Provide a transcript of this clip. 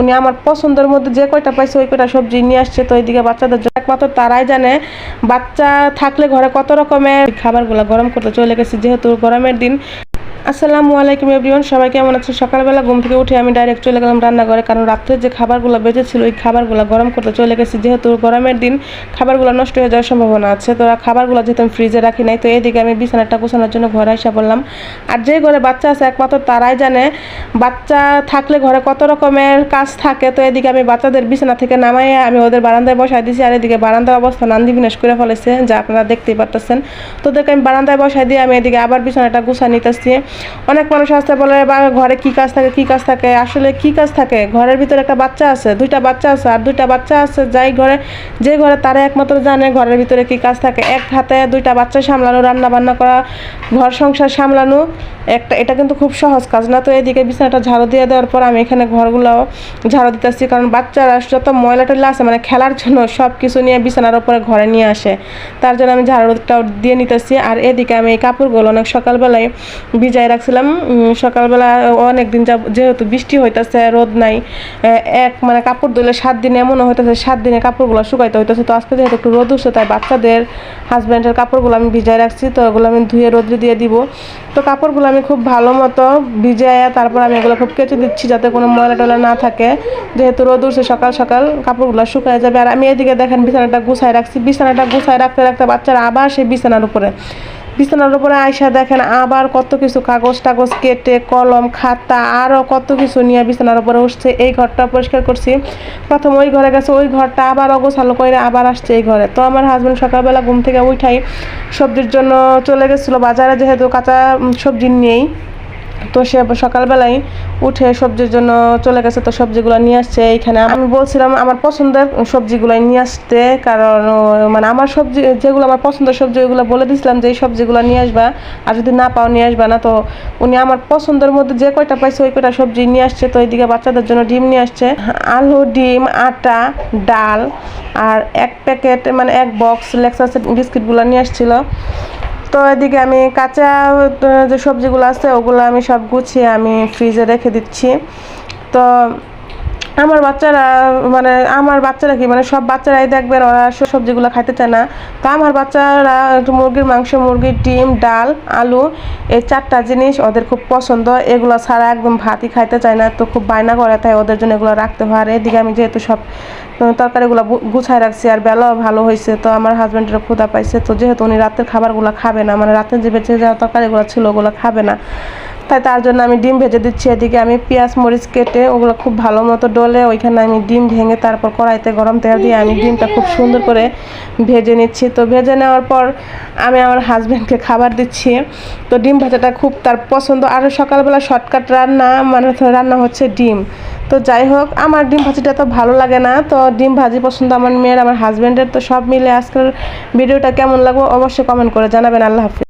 উনি আমার পছন্দের মধ্যে যে কয়টা পাইছে, ওই কয়টা সবজি নিয়ে আসছে। তো এইদিকে বাচ্চাদের একমাত্র তারাই জানে, বাচ্চা থাকলে ঘরে কত রকমের খাবারগুলো গরম করতে চলে গেছে, যেহেতু গরমের দিন। আসসালামু আলাইকুম এভরিওয়ান, সবাই কেমন আছেন সকালবেলা ঘুম থেকে উঠে আমি ডাইরেক্ট চলে গেলাম রান্নাঘরে, কারণ রাত্রে যে খাবারগুলো বেঁচেছিল, ওই খাবারগুলো গরম করতে চলে গেছি, যেহেতু গরমের দিন খাবারগুলো নষ্ট হয়ে যাওয়ার সম্ভাবনা আছে। তো খাবারগুলো যেহেতু আমি ফ্রিজে রাখি নাই, তো এদিকে আমি বিছানাটা গোছানোর জন্য ঘরে আসা বললাম আর যে ঘরে বাচ্চা আছে, একমাত্র তারাই জানে বাচ্চা থাকলে ঘরে কত রকমের কাজ থাকে, তো এদিকে আমি বাচ্চাদের বিছানা থেকে নামাইয়ে আমি ওদের বারান্দায় বসাই দিয়েছি আর এদিকে বারান্দার অবস্থা নান্দি বিনাশ করে ফেলেছে, যা আপনারা দেখতেই পারতেছেন। তো ওদেরকে আমি বারান্দায় বসাই দিয়ে আমি এদিকে আবার বিছানাটা গুছা নিতেছি। অনেক মানুষ আসতে বলে, বা, ঘরে কি কাজ থাকে, কি কাজ থাকে? আসলে কি কাজ থাকে? ঘরের ভিতরে একটা বাচ্চা আছে, দুইটা বাচ্চা আছে, আর দুইটা বাচ্চা আছে যাই ঘরে, যে ঘরে তারা একমাত্র জানে ঘরের ভিতরে কি কাজ থাকে। এক হাতে দুইটা বাচ্চা সামলানো রান্না বান্না করা, ঘর সংসার সামলানো, একটা, এটা কিন্তু খুব সহজ কাজ না, তো এদিকে বিছানাটা ঝাড়ু দিয়ে দেওয়ার পর আমি এখানে ঘরগুলো ঝাড়ু দিতেছি। কারণ বাচ্চারা যত ময়লা টয়লা আছে মানে খেলার জন্য সব কিছু নিয়ে বিছানার উপরে ঘরে নিয়ে আসে। তার জন্য আমি ঝাড়ুটা দিয়ে নিতেছি। আর এদিকে আমি এই কাপড়গুলো অনেক সকালবেলায় ভিজাই রাখছিলাম। সকালবেলা অনেক দিন যা যেহেতু বৃষ্টি হইতেছে, রোদ নাই এক মানে কাপড় ধুলে সাত দিন এমনও হইতেছে, সাত দিনে কাপড়গুলো শুকাইতে হইতেছে। তো আজকে যেহেতু একটু রোদ উঠছে, তাই বাচ্চাদের হাজব্যান্ডের কাপড়গুলো আমি ভিজাই রাখছি। তো ওগুলো আমি ধুয়ে রোদ্রে দিয়ে দিব। তো কাপড়গুলো আমি খুব ভালো মতো ভিজাইয়া তারপর আমি এগুলো খুব কেচে দিচ্ছি যাতে কোনো ময়লা টয়লা না থাকে। যেহেতু রোদ উঠছে, সকাল সকাল কাপড়গুলো শুকায় যাবে। আর আমি এদিকে দেখেন বিছানাটা গুছায় রাখছি। বিছানাটা গুছায় রাখতে রাখতে বাচ্চারা আবার সেই বিছানার উপরে। বিছানার উপরে আয়সা দেখেন আবার কত কিছু কাগজ টাগজ কেটে, কলম, খাতা আরও কত কিছু নিয়ে বিছানার উপরে উঠছে। এই ঘরটা পরিষ্কার করছি। প্রথম ওই ঘরে গেছে, ওই ঘরটা আবার অগোছালো করে আবার আসছে এই ঘরে। তো আমার হাজব্যান্ড সকালবেলা ঘুম থেকে উঠাই সবজির জন্য চলে গেছিল বাজারে, যেহেতু কাঁচা সবজি নিয়েই তো সে সকালবেলায় উঠে সবজির জন্য চলে গেছে, তো সবজিগুলো নিয়ে আসছে এইখানে। আমি বলছিলাম, আমার পছন্দের সবজিগুলো নিয়ে আসতে। কারণ মানে আমার সবজি, যেগুলো আমার পছন্দের সবজি, ওইগুলো বলে দিয়েছিলাম যে, এই সবজিগুলো নিয়ে আসবা। আর যদি না পাও, নিয়ে আসবা না। তো উনি আমার পছন্দের মধ্যে যে কয়টা পাইছে, ওই কয়টা সবজি নিয়ে আসছে। তো এইদিকে বাচ্চাদের জন্য ডিম নিয়ে আসছে। আলু, ডিম, আটা, ডাল, আর এক প্যাকেট মানে এক বক্স লেক্সাসের বিস্কিটগুলো নিয়ে আসছিল। তো এদিকে আমি কাঁচা যে সবজিগুলো আছে, ওগুলো আমি সব গুছিয়ে আমি ফ্রিজে রেখে দিচ্ছি। তো আমার বাচ্চারা মানে আমার বাচ্চারা কি মানে সব বাচ্চারাই দেখবেন ওরা সব সবজিগুলো খাইতে চায় না। তো আমার বাচ্চারা একটু মুরগির মাংস, মুরগির ডিম, ডাল, আলু, এই চারটা জিনিস ওদের খুব পছন্দ। এগুলো ছাড়া একদম ভাতই খাইতে চায় না, তো খুব বায়না করে, তাই ওদের জন্য এগুলো রাখতে হয়। আর এদিকে আমি যেহেতু সব তরকারিগুলো গুছায় রাখছি আর বেলাও ভালো হয়েছে তো আমার হাজব্যান্ডের ক্ষুধা পাইছে। তো যেহেতু উনি রাতের খাবারগুলো খাবে না মানে রাতে যে বেঁচে যাওয়া তরকারিগুলো ছিল, ওগুলো খাবে না। তাই তার জন্য আমি ডিম ভেজে দিচ্ছি। এদিকে আমি পেঁয়াজ, মরিচ কেটে ওগুলো খুব ভালো মতো ডলে ওইখানে আমি ডিম ভেঙে তারপর কড়াইতে গরম তেল দিয়ে আমি ডিমটা খুব সুন্দর করে ভেজে নিচ্ছি। তো ভেজে নেওয়ার পর আমি আমার হাজব্যান্ডকে খাবার দিচ্ছি। তো ডিম ভাজাটা খুব তার পছন্দ। আর সকালবেলা শর্টকাট রান্না মানে রান্না হচ্ছে ডিম। তো যাই হোক, আমার ডিম ভাজিটা তো ভালো লাগে না। তো ডিম ভাজি পছন্দ আমার মেয়ের, আমার হাজব্যান্ডের তো সব মিলে আজকের ভিডিওটা কেমন লাগবে অবশ্যই কমেন্ট করে জানাবেন। আল্লাহ হাফিজ।